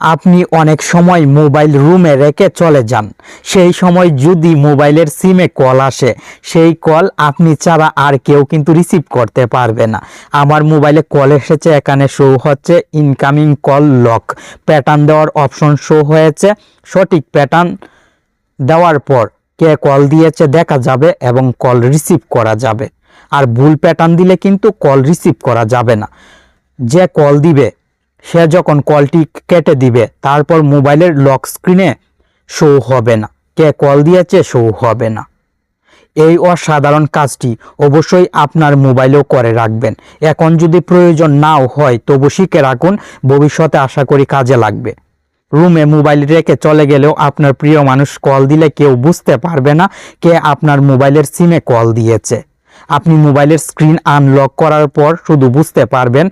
আপনি অনেক সময় মোবাইল রুমে রেখে চলে যান। সেই সময় যদি মোবাইলের সিমে কল আসে, সেই কল আপনি ছাড়া আর কেউ কিন্তু রিসিভ করতে পারবে না। আমার মোবাইলে কল এসেছে, এখানে শো হচ্ছে ইনকামিং কল লক প্যাটার্ন দেওয়ার অপশন শো হয়েছে। সঠিক প্যাটার্ন দেওয়ার পর কে কল দিয়েছে দেখা যাবে এবং কল রিসিভ করা যাবে। আর ভুল প্যাটার্ন দিলে কিন্তু কল রিসিভ করা যাবে না। যে কল দিবে সে যখন কলটি কেটে দিবে, তারপর মোবাইলের লক স্ক্রিনে শো হবে না। কে কল দিয়েছে শো হবে না। এই অসাধারণ কাজটি অবশ্যই আপনার মোবাইলেও করে রাখবেন। এখন যদি প্রয়োজন নাও হয়, তবু শিখে রাখুন, ভবিষ্যতে আশা করি কাজে লাগবে। রুমে মোবাইল রেখে চলে গেলেও আপনার প্রিয় মানুষ কল দিলে কেউ বুঝতে পারবে না কে আপনার মোবাইলের সিমে কল দিয়েছে। আপনি মোবাইলের স্ক্রিন আনলক করার পর শুধু বুঝতে পারবেন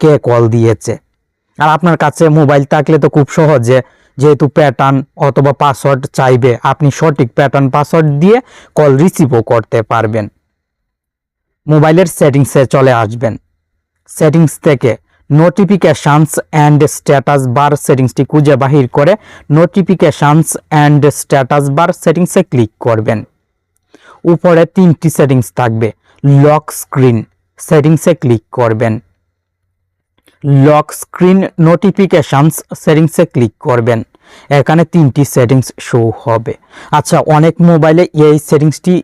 কে কল দিয়েছে। আর আপনার কাছে মোবাইল থাকলে তো খুব সহজে যেহেতু প্যাটার্ন অথবা পাসওয়ার্ড চাইবে, আপনি সঠিক প্যাটার্ন পাসওয়ার্ড দিয়ে কল রিসিভও করতে পারবেন। মোবাইলের সেটিংসে চলে আসবেন। সেটিংস থেকে নোটিফিকেশানস অ্যান্ড স্ট্যাটাস বার সেটিংসটি খুঁজে বাহির করে নোটিফিকেশানস অ্যান্ড স্ট্যাটাস বার সেটিংসে ক্লিক করবেন। উপরে তিনটি সেটিংস থাকবে লক স্ক্রিন সেটিংসে ক্লিক করবেন। লক স্ক্রিন নোটিফিকেশানস সেটিংসে ক্লিক করবেন। এখানে তিনটি সেটিংস শো হবে। আচ্ছা অনেক মোবাইলে এই সেটিংসটি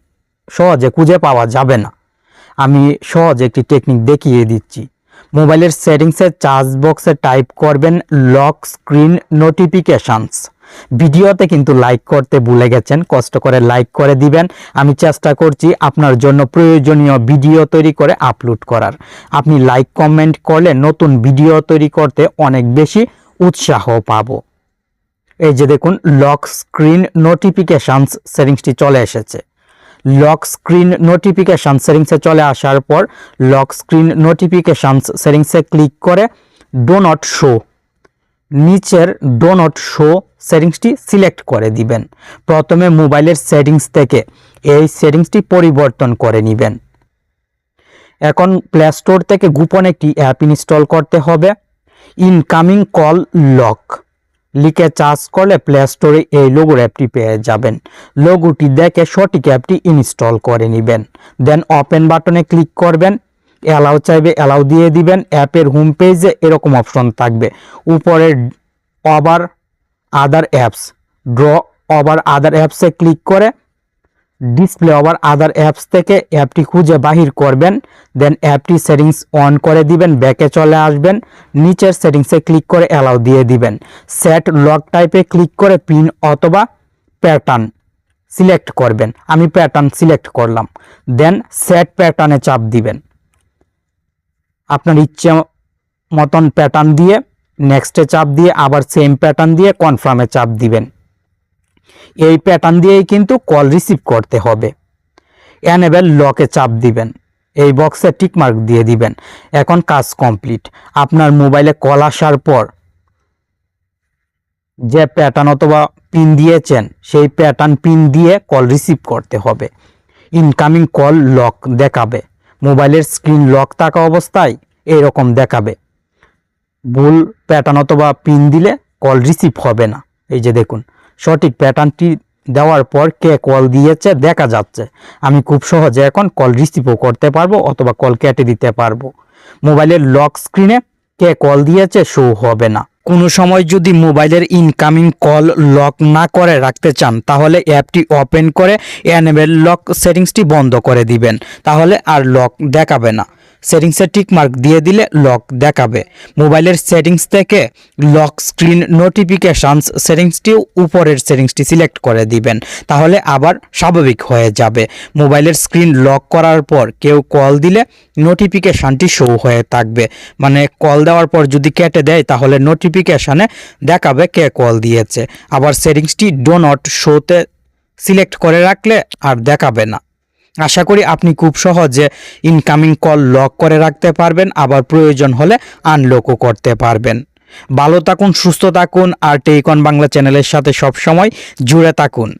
সহজে খুঁজে পাওয়া যাবে না। আমি সহজে একটি টেকনিক দেখিয়ে দিচ্ছি। মোবাইলের সেটিংসে চার্জ বক্সে টাইপ করবেন লক স্ক্রিন নোটিফিকেশানস ভিডিওতে কিন্তু লাইক করতে ভুলে গেছেন, কষ্ট করে লাইক করে দিবেন। আমি চেষ্টা করছি আপনার জন্য প্রয়োজনীয় ভিডিও তৈরি করে আপলোড করার। আপনি লাইক কমেন্ট করলে নতুন ভিডিও তৈরি করতে অনেক বেশি উৎসাহ পাবো। এই যে দেখুন লক স্ক্রিন নোটিফিকেশানস সেটিংসটি চলে এসেছে। লক স্ক্রিন নোটিফিকেশান সেটিংসে চলে আসার পর লক স্ক্রিন নোটিফিকেশানস সেটিংসে ক্লিক করে ডো নট শো নিচের ডো নট শো সেটিংসটি সিলেক্ট করে দিবেন। প্রথমে মোবাইলের সেটিংস থেকে এই সেটিংসটি পরিবর্তন করে নেবেন। এখন প্লে স্টোর থেকে গোপন একটি অ্যাপ ইনস্টল করতে হবে। Incoming call lock. লিখে চার্জ করলে প্লে স্টোরে এই লোগোর অ্যাপটি পেয়ে যাবেন। লোগোটি দেখে সঠিক অ্যাপটি ইনস্টল করে নেবেন। দেন ওপেন বাটনে ক্লিক করবেন। অ্যালাউ চাইবে অ্যালাউ দিয়ে দিবেন। অ্যাপের হোম পেজে এরকম অপশন থাকবে। উপরে over other apps draw over other অ্যাপসে ক্লিক করে ডিসপ্লে ওভার আদার অ্যাপস থেকে অ্যাপটি খুঁজে বাহির করবেন। দেন অ্যাপটি সেটিংস অন করে দিবেন ব্যাকে চলে আসবেন। নিচের সেটিংসে ক্লিক করে অ্যালাউ দিয়ে দিবেন। সেট লক টাইপে ক্লিক করে পিন অথবা প্যাটার্ন সিলেক্ট করবেন। আমি প্যাটার্ন সিলেক্ট করলাম। দেন সেট প্যাটার্নে চাপ দিবেন। আপনার ইচ্ছে মতন প্যাটার্ন দিয়ে নেক্সটে চাপ দিয়ে আবার সেম প্যাটার্ন দিয়ে কনফার্মে চাপ দিবেন। এই প্যাটার্ন দিয়েই কিন্তু কল রিসিভ করতে হবে। অ্যানেবেল লকে চাপ দিবেন। এই বক্সে টিকমার্ক দিয়ে দিবেন। এখন কাজ কমপ্লিট আপনার মোবাইলে কল আসার পর যে প্যাটার্ন অথবা পিন দিয়েছেন, সেই প্যাটার্ন পিন দিয়ে কল রিসিভ করতে হবে। ইনকামিং কল লক দেখাবে। মোবাইলের স্ক্রিন লক থাকা অবস্থায় এরকম দেখাবে। ভুল প্যাটার্ন অথবা পিন দিলে কল রিসিভ হবে না। এই যে দেখুন, সঠিক প্যাটার্নটি দেওয়ার পর কে কল দিয়েছে দেখা যাচ্ছে। আমি খুব সহজে এখন কল রিসিভও করতে পারব অথবা কল কেটে দিতে পারব। মোবাইলের লক স্ক্রিনে কে কল দিয়েছে শো হবে না। কোনো সময় যদি মোবাইলের ইনকামিং কল লক না করে রাখতে চান, তাহলে অ্যাপটি ওপেন করে অ্যানেবেল লক সেটিংসটি বন্ধ করে দিবেন। তাহলে আর লক দেখাবে না। সেটিংসে টিক মার্ক দিয়ে দিলে লক দেখাবে। মোবাইলের সেটিংস থেকে লক স্ক্রিন নোটিফিকেশানস সেটিংসটিও উপরের সেটিংসটি সিলেক্ট করে দিবেন, তাহলে আবার স্বাভাবিক হয়ে যাবে। মোবাইলের স্ক্রিন লক করার পর কেউ কল দিলে নোটিফিকেশানটি শো হয়ে থাকবে। মানে কল দেওয়ার পর যদি কেটে দেয়, তাহলে নোটিফিকেশানে দেখাবে কে কল দিয়েছে। আবার সেটিংসটি ডো নট শোতে সিলেক্ট করে রাখলে আর দেখাবে না। আশা করি আপনি খুব সহজে ইনকামিং কল লক করে রাখতে পারবেন, আবার প্রয়োজন হলে আনলকও করতে পারবেন। ভালো থাকুন, সুস্থ থাকুন, আর টেইকন বাংলা চ্যানেলের সাথে সবসময় জুড়ে থাকুন।